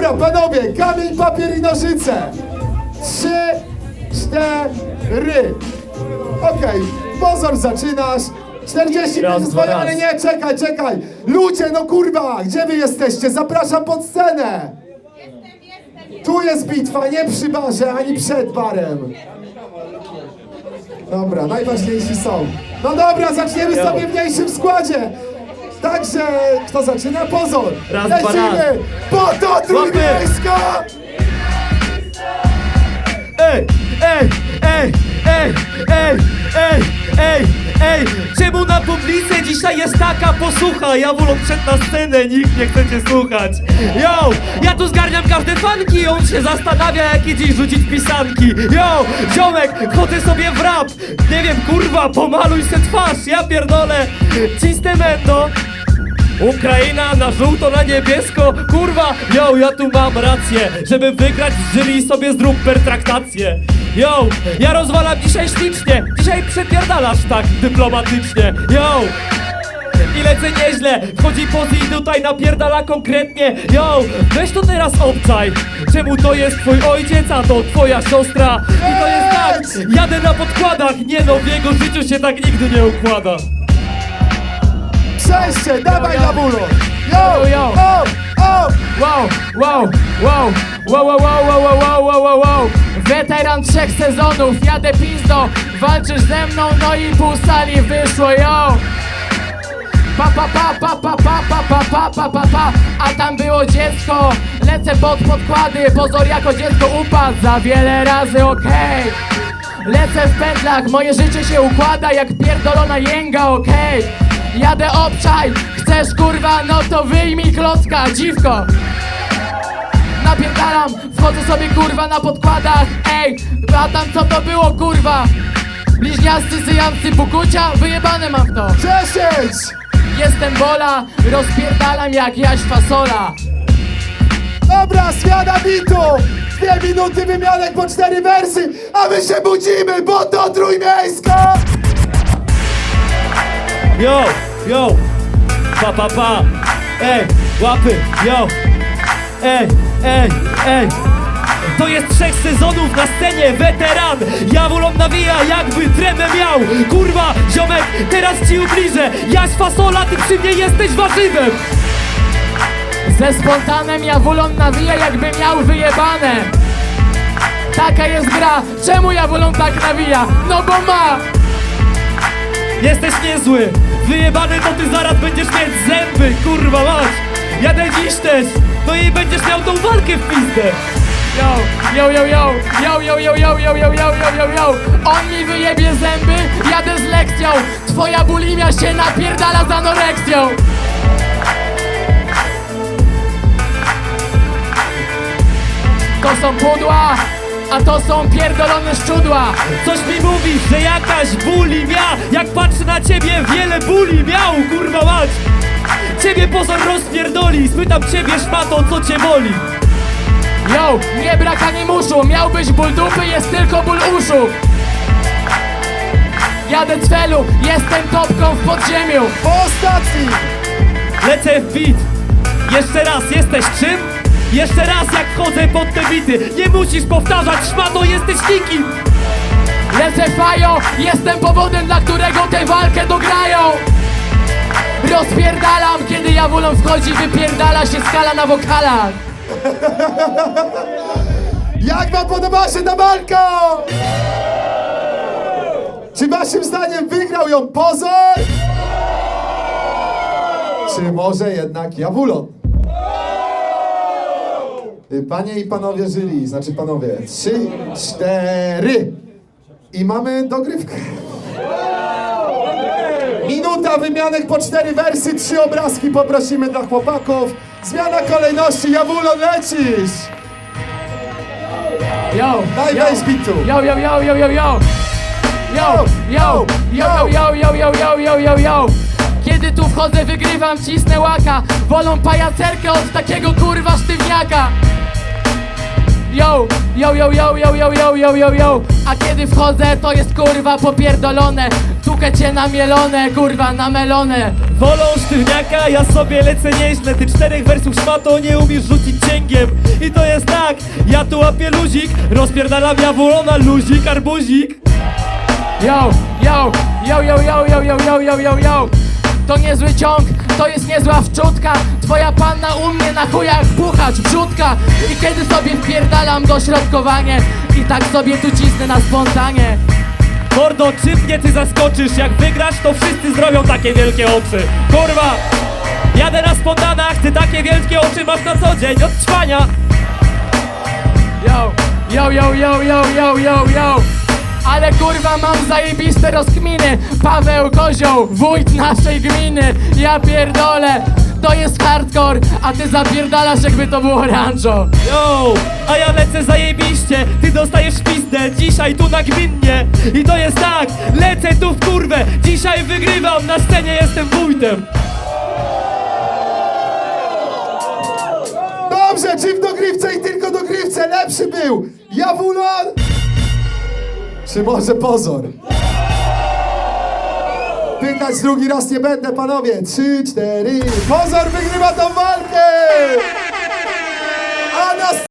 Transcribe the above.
Dobra, panowie, kamień, papier i nożyce. Trzy, cztery. Okej, pozor, zaczynasz. 40 Raz, minut dwa, swoje, raz. ale nie, czekaj, czekaj. Ludzie, no kurwa, gdzie wy jesteście? Zapraszam pod scenę. Tu jest bitwa, nie przy barze, ani przed barem. Dobra, najważniejsi są. No dobra, zaczniemy sobie w mniejszym składzie. Także, kto zaczyna? Pozor. Raz, dwa, Lecimy. raz. Po to trójmiejska. Ej, ej, ej, ej, ej, ej, ej, ej Czemu na publicy dzisiaj jest taka posłucha? Ja wolę przed na scenę, nikt nie chce cię słuchać Yo, ja tu zgarniam każde fanki On się zastanawia, jakie dziś rzucić pisanki Yo, ziomek, chodzę sobie w rap Nie wiem, kurwa, pomaluj se twarz Ja pierdolę, cisne mendo Ukraina na żółto, na niebiesko. Kurwa, yo, ja tu mam rację Żeby wygrać z jury sobie zrób pertraktację. Yo, ja rozwalam dzisiaj ślicznie Dzisiaj przepierdalasz tak dyplomatycznie. Yo, i lecę nieźle Wchodzi pozy i tutaj napierdala konkretnie. Yo, weź to teraz obczaj Czemu to jest twój ojciec, a to twoja siostra? I to jest tak, jadę na podkładach Nie no, w jego życiu się tak nigdy nie układa Przejście, dawaj na bólu. Yo, Yo, o, o. Wow, wow, wow, wow, wow, wow, wow, wow, wow, wow, wow. Weteran trzech sezonów, jadę pizdo Walczysz ze mną, no i pół sali wyszło, yo Pa pa pa pa pa pa pa pa pa pa pa pa A tam było dziecko Lecę pod podkłady Pozor jako dziecko upadł Za wiele razy okej Lecę w pętlach Moje życie się układa jak pierdolona jęga okej Jadę obczaj Chcesz kurwa no to wyjmij klocka Dziwko Napierdalam Wchodzę sobie kurwa na podkładach Ej A tam co to było kurwa Bliźniasty syjamcy pukucia Wyjebane mam w to 10. Jestem bola, rozpierdalam jak jaś fasola Dobra, zmiana bitu. Dwie minuty wymianek po cztery wersy, a my się budzimy, bo to trójmiejska. Yo, yo, pa pa pa. Ej, łapy, yo. Ej, ej, ej. To jest trzech sezonów na scenie, weteran. Jawulon nawija jakby tremę miał. Kurwa, ziomek, teraz ci ubliżę. Jaś fasola, ty przy mnie jesteś warzywem. Ze spontanem Jawulon nawija jakby miał wyjebane. Taka jest gra, czemu Jawulon tak nawija? No bo ma! Jesteś niezły! Wyjebany to ty zaraz będziesz mieć zęby, kurwa mać! Jadę dziś też! No i będziesz miał tą walkę w pizdę! Yo, yo, yo, yo, yo, yo, yo, yo, yo, yo, yo, yo, yo On mi wyjebie zęby, jadę z lekcją Twoja bulimia się napierdala z anoreksją To są pudła, a to są pierdolone szczudła. Coś mi mówi, że jakaś bulimia Jak patrzę na ciebie, wiele buli miał, kurwa mać. Ciebie pozor rozpierdoli, spytam ciebie szmato, co cię boli. Yo, nie brak ani muszu, miałbyś ból dupy, jest tylko ból uszu. Jadę cwelu, jestem topką w podziemiu. Ostatni. Lecę w beat Jeszcze raz, jesteś czym? Jeszcze raz jak wchodzę pod te bity Nie musisz powtarzać, szmato jesteś nikim Lecę fajo, jestem powodem, dla którego tę walkę dograją Rozpierdalam, kiedy jawulon wchodzi, wypierdala się skala na wokalach Jak wam podoba się ta walka? Czy waszym zdaniem wygrał ją Pozor? Czy może jednak Jawulon? Y, Panie i panowie żyli, znaczy panowie, trzy, cztery i mamy dogrywkę. Minuta wymianek po cztery wersy, trzy obrazki poprosimy dla chłopaków. Zmiana kolejności, Jawulon lecisz! Yo, Daj yo, bitu. yo, yo, yo, yo, yo, yo Yo, yo, yo, yo, yo, yo, yo, yo, yo, yo Kiedy tu wchodzę wygrywam, cisnę łaka Wolą pajacerkę od takiego kurwa sztywniaka Yo, yo, yo, yo, yo, yo, yo, yo, yo, yo A kiedy wchodzę to jest kurwa popierdolone Tukę cię namielone, kurwa namelone Wolą sztywniaka, ja sobie lecę nieźle Ty czterech wersów szmato nie umiesz rzucić cięgiem Ja tu łapię luzik, rozpierdalam jawulona, luzik, arbuzik Yo, yo, yo, yo, yo, yo, yo, yo, yo, yo, yo To niezły ciąg, to jest niezła wczutka. Twoja panna u mnie na chujach buchać, wrzutka. I kiedy sobie wpierdalam dośrodkowanie I tak sobie tu cisnę na spontanie. Mordo, czym mnie ty zaskoczysz? Jak wygrasz, to wszyscy zrobią takie wielkie oczy. Kurwa! Jadę na spontanach, ty takie wielkie oczy masz na co dzień od trwania. Yo, yo, yo, yo, yo, yo, yo, yo ale kurwa mam zajebiste rozkminy. Paweł Kozioł, wójt naszej gminy. Ja pierdolę, to jest hardcore A ty zapierdalasz jakby to było rancho. Yo, a ja lecę zajebiście, ty dostajesz pizdę Dzisiaj tu nagminnie I to jest tak, lecę tu w kurwę Dzisiaj wygrywam, na scenie jestem wójtem. Dobrze, czy w dogrywce i tylko dogrywce lepszy był? Jawulon? Czy może pozor? Pytać drugi raz nie będę, panowie. Trzy, cztery. Pozor wygrywa tą walkę! A na